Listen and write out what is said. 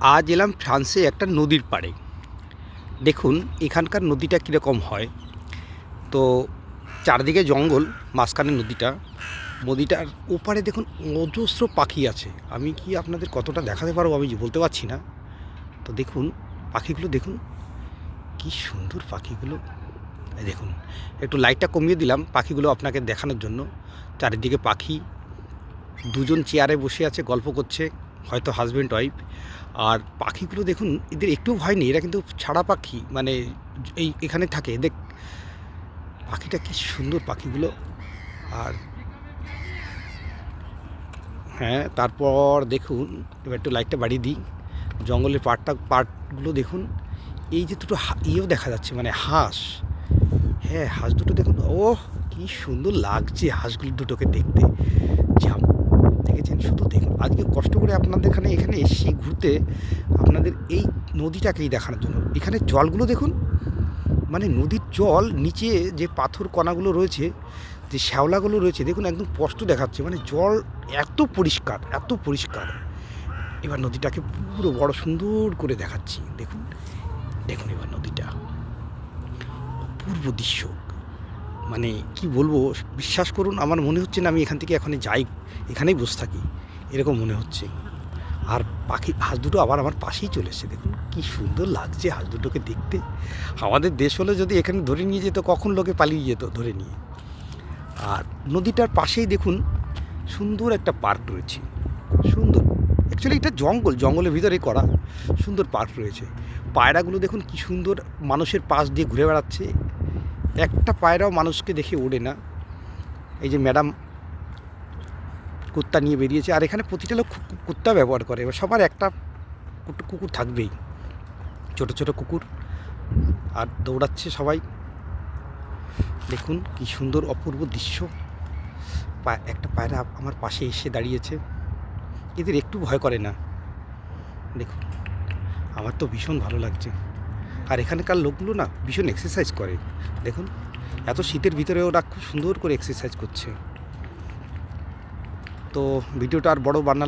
আজ এলাম ফ্রান্সে একটা নদীর পাড়ে। দেখুন, এখানকার নদীটা কীরকম হয়। তো, চারদিকে জঙ্গল, মাঝখানে নদীটা। নদীটার ওপারে দেখুন অজস্র পাখি আছে। আমি কি আপনাদের কতটা দেখাতে পারব আমি বলতে পারছি না। তো দেখুন, পাখিগুলো দেখুন, কি সুন্দর পাখিগুলো। দেখুন, একটু লাইটটা কমিয়ে দিলাম পাখিগুলো আপনাকে দেখানোর জন্য। চারিদিকে পাখি, দুজন চেয়ারে বসে আছে, গল্প করছে। হয়তো হাজব্যান্ড ওয়াইফ আর পাখিগুলো দেখুন, এদের একটু ভয় নেই, এরা কিন্তু ছাড়া পাখি মানে এই এখানে থাকে, দেখ, পাখিটা কি সুন্দর পাখিগুলো, আর হ্যাঁ তারপর দেখুন, এবার একটু লাইটটা বাড়িয়ে দিই, জঙ্গলের পাটটা পাটগুলো দেখুন, এই যে দুটো ইয়েও দেখা যাচ্ছে মানে হাঁস হ্যাঁ হাঁস দুটো দেখুন ও কি সুন্দর লাগছে হাঁসগুলো দুটোকে দেখতে দেখেছেন। শুধু দেখুন, আজকে কষ্ট করে আপনাদের এখানে এখানে এসেছি ঘুরতে আপনাদের এই নদীটাকেই দেখানোর জন্য। এখানে জলগুলো দেখুন মানে নদীর জল নিচে যে পাথর কণাগুলো রয়েছে, যে শ্যাওলাগুলো রয়েছে, দেখুন একদম স্পষ্ট দেখাচ্ছে। মানে জল এত পরিষ্কার এত পরিষ্কার। এবার নদীটাকে পুরো বড় সুন্দর করে দেখাচ্ছি। দেখুন দেখুন এবার নদীটা। অপূর্ব দৃশ্য। মানে কি বলব, বিশ্বাস করুন, আমার মনে হচ্ছে না আমি এখান থেকে এখানে যাই, এখানেই বসে থাকি, এরকম মনে হচ্ছে। আর পাখি, হাঁস দুটো আবার আমার পাশেই চলে এসেছে, দেখুন কী সুন্দর লাগছে হাঁস দুটোকে দেখতে। আমাদের দেশ হলে যদি এখানে ধরে নিয়ে যেত, কখন লোকে পালিয়ে যেত ধরে নিয়ে। আর নদীটার পাশেই দেখুন সুন্দর একটা পার্ক রয়েছে, সুন্দর। অ্যাকচুয়ালি এটা জঙ্গল, জঙ্গলের ভিতরে করা, সুন্দর পার্ক রয়েছে। পায়রাগুলো দেখুন কি সুন্দর, মানুষের পাশ দিয়ে ঘুরে বেড়াচ্ছে। একটা পায়রাও মানুষকে দেখে ওড়ে না। এই যে ম্যাডাম কুত্তা নিয়ে বেরিয়েছে, আর এখানে প্রতিটা লোক কুত্তা ব্যবহার করে। এবার সবার একটা কুকুর থাকবেই। ছোট ছোট কুকুর। আর দৌড়াচ্ছে সবাই। দেখুন কি সুন্দর অপূর্ব দৃশ্য। একটা পায়রা আমার পাশে এসে দাঁড়িয়েছে। এদের একটু ভয় করে না। দেখুন, আমার তো ভীষণ ভালো লাগছে। আর এখানকার লোকগুলো না ভীষণ এক্সারসাইজ করে। দেখুন, এত শীতের ভিতরে ওরা খুব সুন্দর করে এক্সারসাইজ করছে। তো ভিডিওটা আর বড় বানালাম